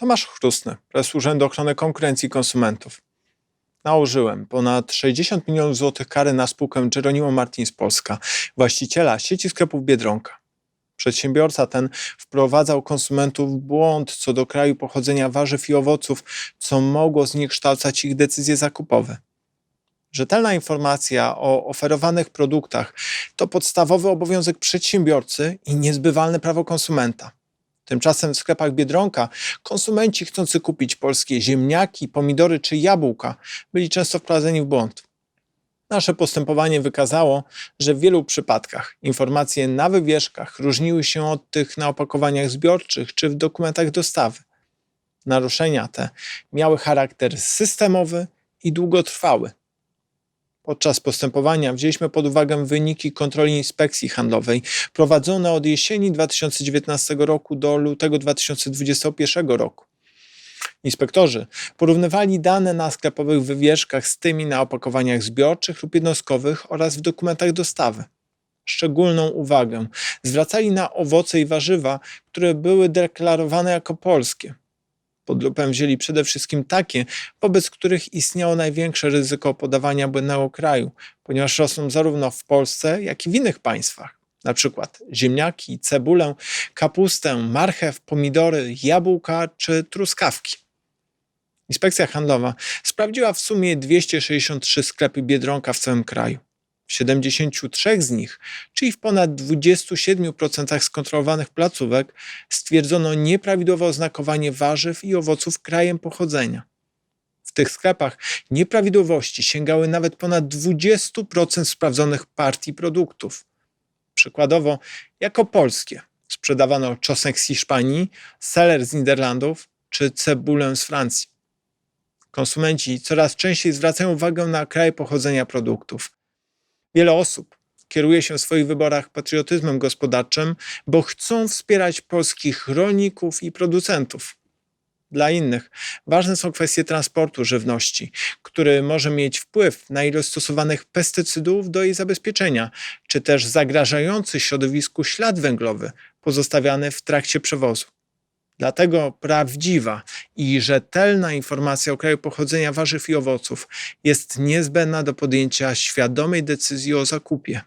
Tomasz Chrustny, prezes Urzędu Ochrony Konkurencji i Konsumentów. Nałożyłem ponad 60 milionów złotych kary na spółkę Geronimo Martins Polska, właściciela sieci sklepów Biedronka. Przedsiębiorca ten wprowadzał konsumentów w błąd co do kraju pochodzenia warzyw i owoców, co mogło zniekształcać ich decyzje zakupowe. Rzetelna informacja o oferowanych produktach to podstawowy obowiązek przedsiębiorcy i niezbywalne prawo konsumenta. Tymczasem w sklepach Biedronka konsumenci chcący kupić polskie ziemniaki, pomidory czy jabłka byli często wprowadzeni w błąd. Nasze postępowanie wykazało, że w wielu przypadkach informacje na wywieszkach różniły się od tych na opakowaniach zbiorczych czy w dokumentach dostawy. Naruszenia te miały charakter systemowy i długotrwały. Podczas postępowania wzięliśmy pod uwagę wyniki kontroli inspekcji handlowej prowadzone od jesieni 2019 roku do lutego 2021 roku. Inspektorzy porównywali dane na sklepowych wywieszkach z tymi na opakowaniach zbiorczych lub jednostkowych oraz w dokumentach dostawy. Szczególną uwagę zwracali na owoce i warzywa, które były deklarowane jako polskie. Pod lupę wzięli przede wszystkim takie, wobec których istniało największe ryzyko podawania błędnego kraju, ponieważ rosną zarówno w Polsce, jak i w innych państwach. Na przykład ziemniaki, cebulę, kapustę, marchew, pomidory, jabłka czy truskawki. Inspekcja handlowa sprawdziła w sumie 263 sklepy Biedronka w całym kraju. W 73 z nich, czyli w ponad 27% skontrolowanych placówek, stwierdzono nieprawidłowe oznakowanie warzyw i owoców krajem pochodzenia. W tych sklepach nieprawidłowości sięgały nawet ponad 20% sprawdzonych partii produktów. Przykładowo, jako polskie sprzedawano czosnek z Hiszpanii, seler z Niderlandów czy cebulę z Francji. Konsumenci coraz częściej zwracają uwagę na kraj pochodzenia produktów. Wiele osób kieruje się w swoich wyborach patriotyzmem gospodarczym, bo chcą wspierać polskich rolników i producentów. Dla innych ważne są kwestie transportu żywności, który może mieć wpływ na ilość stosowanych pestycydów do jej zabezpieczenia, czy też zagrażający środowisku ślad węglowy pozostawiany w trakcie przewozu. Dlatego prawdziwa i rzetelna informacja o kraju pochodzenia warzyw i owoców jest niezbędna do podjęcia świadomej decyzji o zakupie.